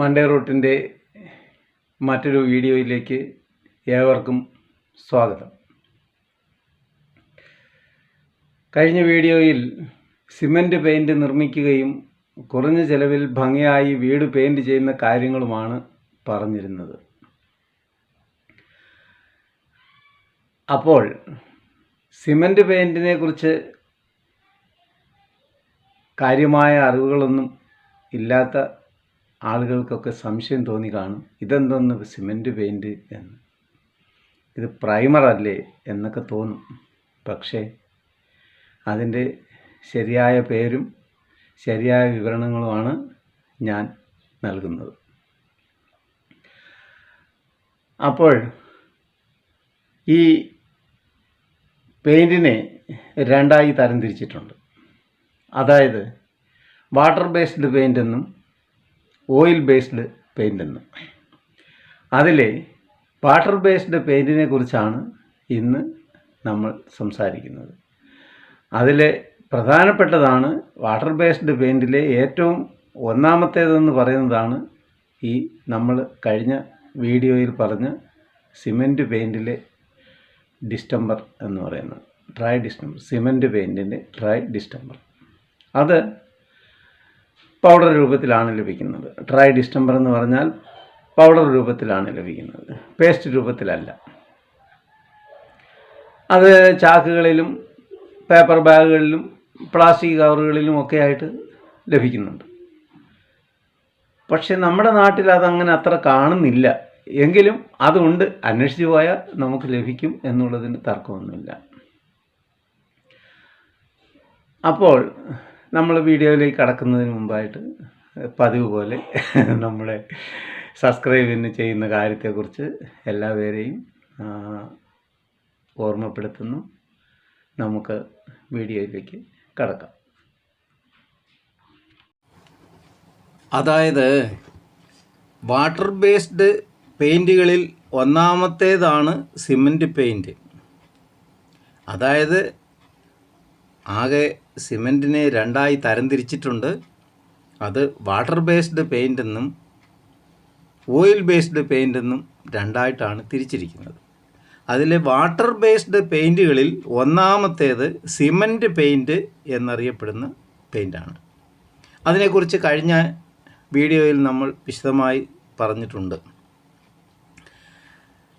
Monday റൂട്ടിന്റെ മറ്റൊരു വീഡിയോയിലേക്ക് ഏവർക്കും സ്വാഗതം. കഴിഞ്ഞ വീഡിയോയിൽ സിമന്റ് പെയിന്റ് നിർമ്മിക്കുകയും കുറഞ്ഞ ചെലവിൽ ഭംഗിയായി വീട് പെയിന്റ് ചെയ്യുന്ന കാര്യങ്ങളുമാണ് പറഞ്ഞിരുന്നത്. അപ്പോൾ സിമന്റ് പെയിന്റിനെ കുറിച്ച് കാര്യമായ അറിവുകളൊന്നും ഇല്ലാത്ത ആളുകൾക്കൊക്കെ സംശയം തോന്നി കാണും ഇതെന്തെന്ന് സിമന്റ് പെയിന്റ് എന്ന്? ഇത് പ്രൈമറല്ലേ എന്നൊക്കെ തോന്നും. പക്ഷേ അതിന്റെ ശരിയായ പേരും ശരിയായ വിവരണങ്ങളുമാണ് ഞാൻ നൽകുന്നത്. അപ്പോൾ ഈ പെയിന്റിനെ രണ്ടായി തരംതിരിച്ചിട്ടുണ്ട്. അതായത് വാട്ടർ ബേസ്ഡ് പെയിന്റ് എന്നും ഓയിൽ ബേസ്ഡ് പെയിന്റ് എന്ന്. അതിലെ വാട്ടർ ബേസ്ഡ് പെയിന്റിനെ കുറിച്ചാണ് ഇന്ന് നമ്മൾ സംസാരിക്കുന്നത്. അതിലെ പ്രധാനപ്പെട്ടതാണ് വാട്ടർ ബേസ്ഡ് പെയിന്റിലെ ഏറ്റവും ഒന്നാമത്തേതെന്ന് പറയുന്നതാണ് ഈ നമ്മൾ കഴിഞ്ഞ വീഡിയോയിൽ പറഞ്ഞ സിമന്റ് പെയിന്റിലെ ഡിസ്റ്റംബർ എന്ന് പറയുന്നത്. ഡ്രൈ ഡിസ്റ്റംബർ സിമന്റ് പെയിന്റിന്റെ ഡ്രൈ ഡിസ്റ്റംബർ അത് പൗഡർ രൂപത്തിലാണ് ലഭിക്കുന്നത്. ഡ്രൈ ഡിസ്റ്റംബർ എന്ന് പറഞ്ഞാൽ പൗഡർ രൂപത്തിലാണ് ലഭിക്കുന്നത്. പേസ്റ്റ് രൂപത്തിലല്ല. അത് ചാക്കുകളിലും പേപ്പർ ബാഗുകളിലും പ്ലാസ്റ്റിക് കവറുകളിലും ഒക്കെ ആയിട്ട് ലഭിക്കുന്നുണ്ട്. പക്ഷെ നമ്മുടെ നാട്ടിൽ അതങ്ങനെ അത്ര കാണുന്നില്ല. എങ്കിലും അതുണ്ട്. അന്വേഷിച്ചു പോയാൽ നമുക്ക് ലഭിക്കും എന്നുള്ളതിന് തർക്കമൊന്നുമില്ല. അപ്പോൾ നമ്മൾ വീഡിയോയിലേക്ക് കടക്കുന്നതിന് മുമ്പായിട്ട് പതിവ് പോലെ നമ്മളെ സബ്സ്ക്രൈബിന് ചെയ്യുന്ന കാര്യത്തെക്കുറിച്ച് എല്ലാവരെയും ഓർമ്മപ്പെടുത്തുന്നു. നമുക്ക് വീഡിയോയിലേക്ക് കടക്കാം. അതായത് വാട്ടർ ബേസ്ഡ് പെയിന്റുകളിൽ ഒന്നാമത്തേതാണ് സിമന്റ് പെയിന്റ് അതായത് ആകെ സിമന്റിനെ രണ്ടായി തരംതിരിച്ചിട്ടുണ്ട്. അത് വാട്ടർ ബേസ്ഡ് പെയിന്റ് എന്നും ഓയിൽ ബേസ്ഡ് പെയിന്റ് എന്നും രണ്ടായിട്ടാണ് തിരിച്ചിരിക്കുന്നത്. അതിലെ വാട്ടർ ബേസ്ഡ് പെയിന്റുകളിൽ ഒന്നാമത്തേത് സിമന്റ് പെയിന്റ് എന്നറിയപ്പെടുന്ന പെയിന്റാണ് അതിനെക്കുറിച്ച് കഴിഞ്ഞ വീഡിയോയിൽ നമ്മൾ വിശദമായി പറഞ്ഞിട്ടുണ്ട്.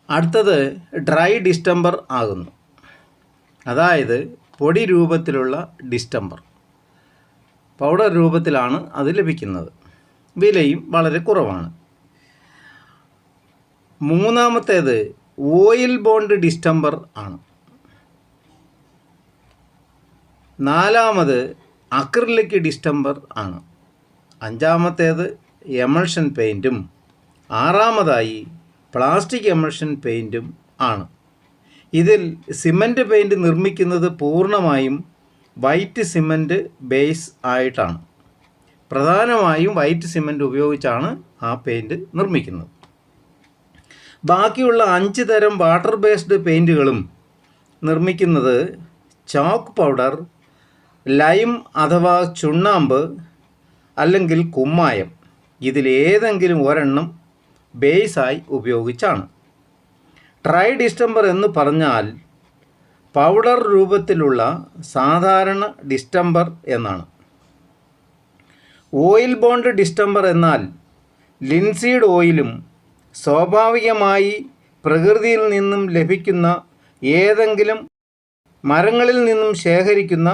അടുത്തത് ഡ്രൈ ഡിസ്റ്റംബർ ആകുന്നു. അതായത് പൊടി രൂപത്തിലുള്ള ഡിസ്റ്റംബർ. പൗഡർ രൂപത്തിലാണ് അത് ലഭിക്കുന്നത്. വിലയും വളരെ കുറവാണ്. മൂന്നാമത്തേത് ഓയിൽ ബോണ്ട് ഡിസ്റ്റംബർ ആണ്. നാലാമത് അക്രിലിക് ഡിസ്റ്റംബർ ആണ്. അഞ്ചാമത്തേത് എമൾഷൻ പെയിന്റും ആറാമതായി പ്ലാസ്റ്റിക് എമൾഷൻ പെയിന്റും ആണ്. ഇതിൽ സിമന്റ് പെയിന്റ് നിർമ്മിക്കുന്നത് പൂർണമായും വൈറ്റ് സിമന്റ് ബേസ് ആയിട്ടാണ്. പ്രധാനമായും വൈറ്റ് സിമന്റ് ഉപയോഗിച്ചാണ് ആ പെയിന്റ് നിർമ്മിക്കുന്നത്. ബാക്കിയുള്ള അഞ്ച് തരം വാട്ടർ ബേസ്ഡ് പെയിന്റുകളും നിർമ്മിക്കുന്നത് ചോക്ക് പൗഡർ ലൈം അഥവാ ചുണ്ണാമ്പ് അല്ലെങ്കിൽ കുമ്മായം. ഇതിലേതെങ്കിലും ഒരെണ്ണം ബേസായി ഉപയോഗിച്ചാണ്. ഡ്രൈ ഡിസ്റ്റംബർ എന്ന് പറഞ്ഞാൽ പൗഡർ രൂപത്തിലുള്ള സാധാരണ ഡിസ്റ്റംബർ എന്നാണ്. ഓയിൽ ബോണ്ട് ഡിസ്റ്റംബർ എന്നാൽ ലിൻസീഡ് ഓയിലും സ്വാഭാവികമായി പ്രകൃതിയിൽ നിന്നും ലഭിക്കുന്ന ഏതെങ്കിലും മരങ്ങളിൽ നിന്നും ശേഖരിക്കുന്ന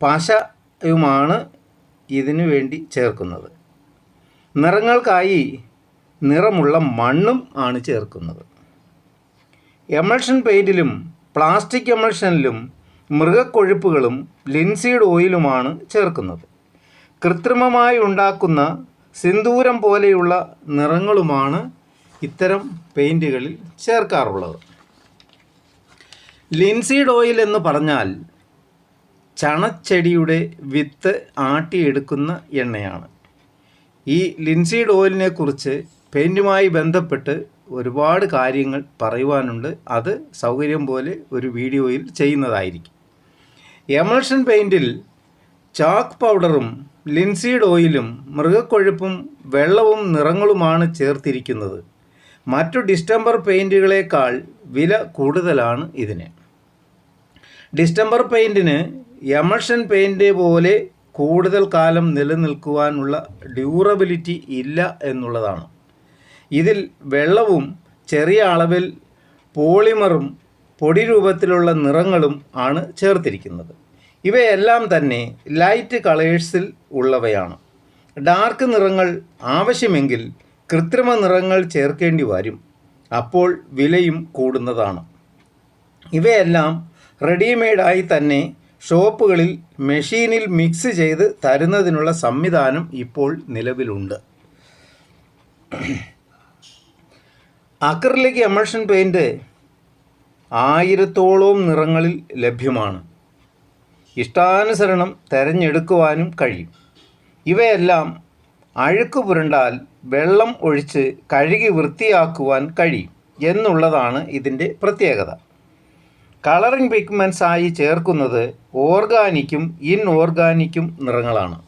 പശയുമാണ് ഇതിനു വേണ്ടി ചേർക്കുന്നത്. നിറങ്ങൾക്കായി നിറമുള്ള മണ്ണും ആണ് ചേർക്കുന്നത്. എമൾഷൻ പെയിന്റിലും പ്ലാസ്റ്റിക് എമൾഷനിലും മൃഗക്കൊഴുപ്പുകളും ലിൻസീഡ് ഓയിലുമാണ് ചേർക്കുന്നത്. കൃത്രിമമായി ഉണ്ടാക്കുന്ന സിന്ദൂരം പോലെയുള്ള നിറങ്ങളുമാണ് ഇത്തരം പെയിന്റുകളിൽ ചേർക്കാറുള്ളത്. ലിൻസീഡ് ഓയിൽ എന്ന് പറഞ്ഞാൽ ചണച്ചെടിയുടെ വിത്ത് ആട്ടിയെടുക്കുന്ന എണ്ണയാണ്. ഈ ലിൻസീഡ് ഓയിലിനെ കുറിച്ച് പെയിന്റുമായി ബന്ധപ്പെട്ട് ഒരുപാട് കാര്യങ്ങൾ പറയുവാനുണ്ട്. അത് സൗകര്യം പോലെ ഒരു വീഡിയോയിൽ ചെയ്യുന്നതായിരിക്കും. എമൾഷൻ പെയിന്റിൽ ചാക്ക് പൗഡറും ലിൻസീഡ് ഓയിലും മൃഗക്കൊഴുപ്പും വെള്ളവും നിറങ്ങളുമാണ് ചേർത്തിരിക്കുന്നത്. മറ്റു ഡിസ്റ്റംബർ പെയിന്റുകളേക്കാൾ വില കൂടുതലാണ് ഇതിന്. ഡിസ്റ്റംബർ പെയിന്റിന് എമൾഷൻ പെയിന്റ് പോലെ കൂടുതൽ കാലം നിലനിൽക്കുവാനുള്ള ഡ്യൂറബിലിറ്റി ഇല്ല എന്നുള്ളതാണ്. ഇതിൽ വെള്ളവും ചെറിയ അളവിൽ പോളിമറും പൊടി രൂപത്തിലുള്ള നിറങ്ങളും ആണ് ചേർത്തിരിക്കുന്നത്. ഇവയെല്ലാം തന്നെ ലൈറ്റ് കളേഴ്സിൽ ഉള്ളവയാണ്. ഡാർക്ക് നിറങ്ങൾ ആവശ്യമെങ്കിൽ കൃത്രിമ നിറങ്ങൾ ചേർക്കേണ്ടി വരും. അപ്പോൾ വിലയും കൂടുന്നതാണ്. ഇവയെല്ലാം റെഡിമെയ്ഡായി തന്നെ ഷോപ്പുകളിൽ മെഷീനിൽ മിക്സ് ചെയ്ത് തരുന്നതിനുള്ള സംവിധാനം ഇപ്പോൾ നിലവിലുണ്ട്. അക്രലിക് എമൾഷൻ പെയിന്റ് ആയിരത്തോളം നിറങ്ങളിൽ ലഭ്യമാണ്. ഇഷ്ടാനുസരണം തിരഞ്ഞെടുക്കുവാനും കഴിയും. ഇവയെല്ലാം അഴുക്ക് പുരണ്ടാൽ വെള്ളം ഒഴിച്ച് കഴുകി വൃത്തിയാക്കുവാൻ കഴിയും എന്നുള്ളതാണ് ഇതിന്റെ പ്രത്യേകത. കളറിംഗ് പിഗ്മെൻസ് ആയി ചേർക്കുന്നത് ഓർഗാനിക്കും ഇൻ ഓർഗാനിക്കും നിറങ്ങളാണ്.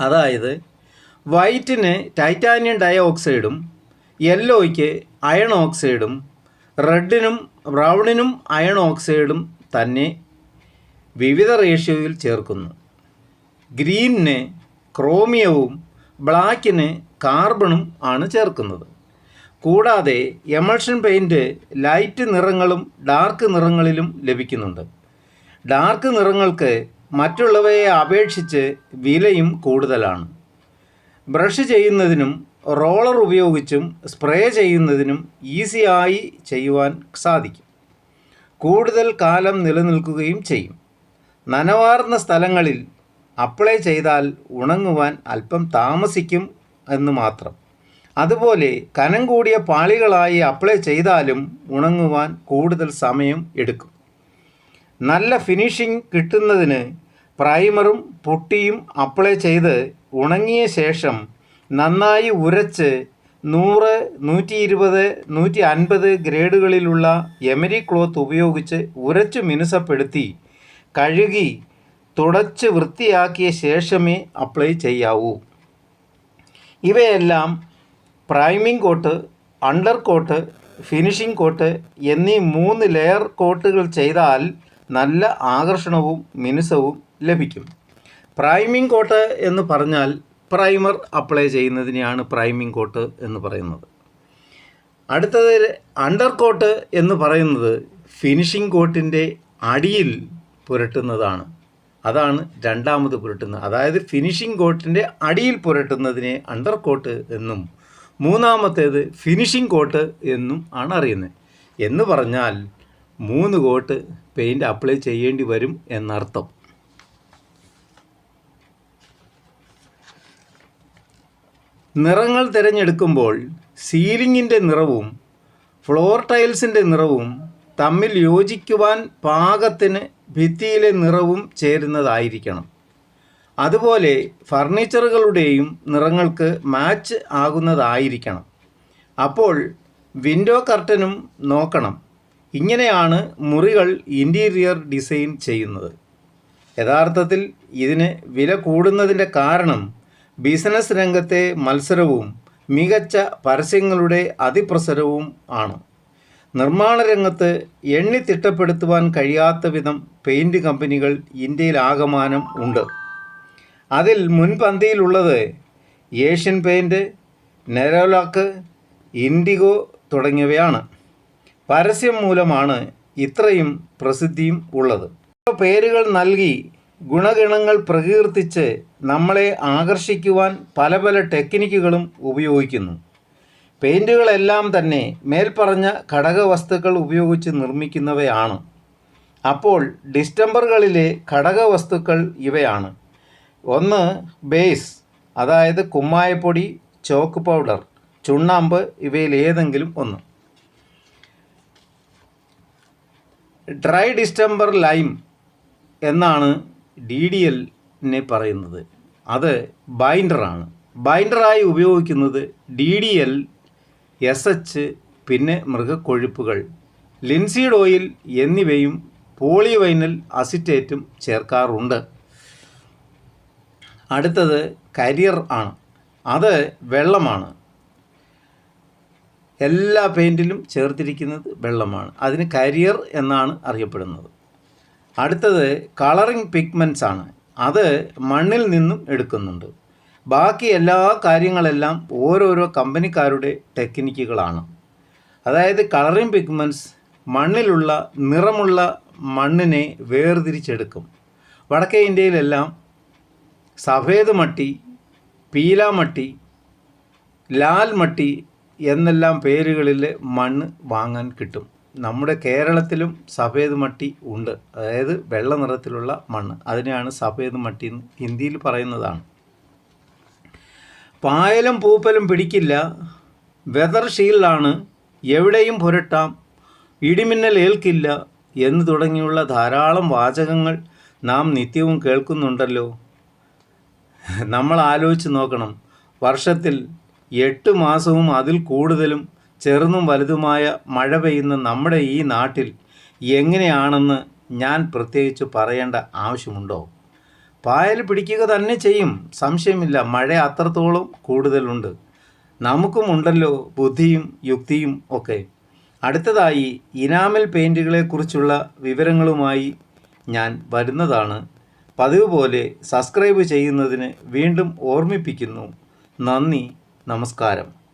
അതായത് വൈറ്റിന് ടൈറ്റാനിയം ഡയോക്സൈഡും യെല്ലോയ്ക്ക് അയൺ ഓക്സൈഡും റെഡിനും ബ്രൗണിനും അയൺ ഓക്സൈഡും തന്നെ വിവിധ റേഷ്യോയിൽ ചേർക്കുന്നു. ഗ്രീനിന് ക്രോമിയവും ബ്ലാക്കിന് കാർബണും ആണ് ചേർക്കുന്നത്. കൂടാതെ എമൾഷൻ പെയിന്റ് ലൈറ്റ് നിറങ്ങളും ഡാർക്ക് നിറങ്ങളിലും ലഭിക്കുന്നുണ്ട്. ഡാർക്ക് നിറങ്ങൾക്ക് മറ്റുള്ളവയെ അപേക്ഷിച്ച് വിലയും കൂടുതലാണ്. ബ്രഷ് ചെയ്യുന്നതിനും റോളർ ഉപയോഗിച്ചും സ്പ്രേ ചെയ്യുന്നതിനും ഈസിയായി ചെയ്യുവാൻ സാധിക്കും. കൂടുതൽ കാലം നിലനിൽക്കുകയും ചെയ്യും. നനവാർന്ന സ്ഥലങ്ങളിൽ അപ്ലൈ ചെയ്താൽ ഉണങ്ങുവാൻ അല്പം താമസിക്കും എന്ന് മാത്രം. അതുപോലെ കനം കൂടിയ പാളികളായി അപ്ലൈ ചെയ്താലും ഉണങ്ങുവാൻ കൂടുതൽ സമയം എടുക്കും. നല്ല ഫിനിഷിംഗ് കിട്ടുന്നതിന് പ്രൈമറും പുട്ടിയും അപ്ലൈ ചെയ്ത് ഉണങ്ങിയ ശേഷം നന്നായി ഉരച്ച് നൂറ് നൂറ്റി ഇരുപത് നൂറ്റി അൻപത് ഗ്രേഡുകളിലുള്ള എമരി ക്ലോത്ത് ഉപയോഗിച്ച് ഉരച്ച് മിനുസപ്പെടുത്തി. കഴുകി തുടച്ച് വൃത്തിയാക്കിയ ശേഷമേ അപ്ലൈ ചെയ്യാവൂ. ഇവയെല്ലാം priming coat under coat finishing coat എന്നീ മൂന്ന് ലെയർ കോട്ടുകൾ ചെയ്താൽ നല്ല ആകർഷണവും മിനുസവും ലഭിക്കും. പ്രൈമിംഗ് കോട്ട് എന്ന് പറഞ്ഞാൽ പ്രൈമർ അപ്ലൈ ചെയ്യുന്നതിനെയാണ് പ്രൈമിംഗ് കോട്ട് എന്ന് പറയുന്നത്. അടുത്തത് അണ്ടർ കോട്ട് എന്ന് പറയുന്നത് ഫിനിഷിംഗ് കോട്ടിന്റെ അടിയിൽ പുരട്ടുന്നതാണ്. അതാണ് രണ്ടാമത് പുരട്ടുന്നത്. അതായത് ഫിനിഷിംഗ് കോട്ടിന്റെ അടിയിൽ പുരട്ടുന്നതിനെ അണ്ടർ കോട്ട് എന്നും മൂന്നാമത്തേത് ഫിനിഷിംഗ് കോട്ട് എന്നും ആണ് അറിയുന്നത്. എന്ന് പറഞ്ഞാൽ മൂന്ന് കോട്ട് പെയിന്റ് അപ്ലൈ ചെയ്യേണ്ടി വരും എന്നർത്ഥം. നിറങ്ങൾ തിരഞ്ഞെടുക്കുമ്പോൾ സീലിങ്ങിന്റെ നിറവും ഫ്ലോർ ടൈൽസിന്റെ നിറവും തമ്മിൽ യോജിക്കുവാൻ പാകത്തിന് ഭിത്തിയിലെ നിറവും ചേരുന്നതായിരിക്കണം. അതുപോലെ ഫർണിച്ചറുകളുടെയും നിറങ്ങൾക്ക് മാച്ച് ആകുന്നതായിരിക്കണം. അപ്പോൾ വിൻഡോ കർട്ടനും നോക്കണം. ഇങ്ങനെയാണ് മുറികൾ ഇന്റീരിയർ ഡിസൈൻ ചെയ്യുന്നത്. യഥാർത്ഥത്തിൽ ഇതിന് വില കൂടുന്നതിന്റെ കാരണം ബിസിനസ് രംഗത്തെ മത്സരവും മികച്ച പരസ്യങ്ങളുടെ അതിപ്രസരവും ആണ്. നിർമ്മാണ രംഗത്ത് എണ്ണി തിട്ടപ്പെടുത്തുവാൻ കഴിയാത്ത വിധം പെയിന്റ് കമ്പനികൾ ഇന്ത്യയിൽ ആകമാനം ഉണ്ട്. അതിൽ മുൻപന്തിയിലുള്ളത് ഏഷ്യൻ പെയിന്റ് നെരോലാക്ക് ഇൻഡിഗോ തുടങ്ങിയവയാണ്. പരസ്യം മൂലമാണ് ഇത്രയും പ്രസിദ്ധിയും ഉള്ളത്. പേരുകൾ നൽകി ഗുണഗണങ്ങൾ പ്രകീർത്തിച്ച് നമ്മളെ ആകർഷിക്കുവാൻ പല പല ടെക്നിക്കുകളും ഉപയോഗിക്കുന്നു. പെയിന്റുകളെല്ലാം തന്നെ മേൽപ്പറഞ്ഞ ഘടകവസ്തുക്കൾ ഉപയോഗിച്ച് നിർമ്മിക്കുന്നവയാണ്. അപ്പോൾ ഡിസ്റ്റംബറുകളിലെ ഘടകവസ്തുക്കൾ ഇവയാണ്. ഒന്ന് ബേസ് അതായത് കുമ്മായപ്പൊടി ചോക്ക് പൗഡർ ചുണ്ണാമ്പ് ഇവയിൽ ഏതെങ്കിലും ഒന്ന്. ഡ്രൈ ഡിസ്റ്റംബർ ലൈം എന്നാണ് ഡി ഡി എല്ലിനെ പറയുന്നത്. അത് ബൈൻഡറാണ് ബൈൻഡറായി ഉപയോഗിക്കുന്നത് D D L S H പിന്നെ മൃഗക്കൊഴുപ്പുകൾ ലിൻസീഡ് ഓയിൽ എന്നിവയും പോളിവൈനൽ അസിറ്റേറ്റും ചേർക്കാറുണ്ട്. അടുത്തത് കരിയർ ആണ്. അത് വെള്ളമാണ്. എല്ലാ പെയിന്റിലും ചേർത്തിരിക്കുന്നത് വെള്ളമാണ്. അതിന് കരിയർ എന്നാണ് അറിയപ്പെടുന്നത്. അടുത്തത് കളറിംഗ് പിഗ്മെന്റ്സ് ആണ്. അത് മണ്ണിൽ നിന്നും എടുക്കുന്നുണ്ട്. ബാക്കി എല്ലാ കാര്യങ്ങളെല്ലാം ഓരോരോ കമ്പനിക്കാരുടെ ടെക്നിക്കുകളാണ് അതായത് കളറിംഗ് പിഗ്മെന്റ്സ് മണ്ണിലുള്ള നിറമുള്ള മണ്ണിനെ വേർതിരിച്ചെടുക്കും. വടക്കേ ഇന്ത്യയിലെല്ലാം സഫേദ് മട്ടി പീലാമട്ടി ലാൽ മട്ടി എന്നെല്ലാം പേരുകളിൽ മണ്ണ് വാങ്ങാൻ കിട്ടും. നമ്മുടെ കേരളത്തിലും സഫേദ് മട്ടി ഉണ്ട്. അതായത് വെള്ള നിറത്തിലുള്ള മണ്ണ്. അതിനെയാണ് സഫേദ് മട്ടി എന്ന് ഹിന്ദിയിൽ പറയുന്നതാണ്. പായലും പൂപ്പലും പിടിക്കില്ല. വെതർ ഷീൽഡാണ്. എവിടെയും പുരട്ടാം. ഇടിമിന്നൽ ഏൽക്കില്ല എന്ന് തുടങ്ങിയുള്ള ധാരാളം വാചകങ്ങൾ നാം നിത്യവും കേൾക്കുന്നുണ്ടല്ലോ. നമ്മൾ ആലോചിച്ച് നോക്കണം. വർഷത്തിൽ എട്ട് മാസവും അതിൽ കൂടുതലും ചെറുതും വലുതുമായ മഴ പെയ്യുന്ന നമ്മുടെ ഈ നാട്ടിൽ എങ്ങനെയാണെന്ന് ഞാൻ പ്രത്യേകിച്ച് പറയേണ്ട ആവശ്യമുണ്ടോ? പായൽ പിടിക്കുക തന്നെ ചെയ്യും. സംശയമില്ല. മഴ അത്രത്തോളം കൂടുതലുണ്ട്. നമുക്കും ഉണ്ടല്ലോ ബുദ്ധിയും യുക്തിയും ഒക്കെ. അടുത്തതായി ഇനാമൽ പെയിന്റുകളെക്കുറിച്ചുള്ള വിവരങ്ങളുമായി ഞാൻ വരുന്നതാണ്. പതിവ് പോലെ സബ്സ്ക്രൈബ് ചെയ്യുന്നതിന് വീണ്ടും ഓർമ്മിപ്പിക്കുന്നു. നന്ദി. നമസ്കാരം.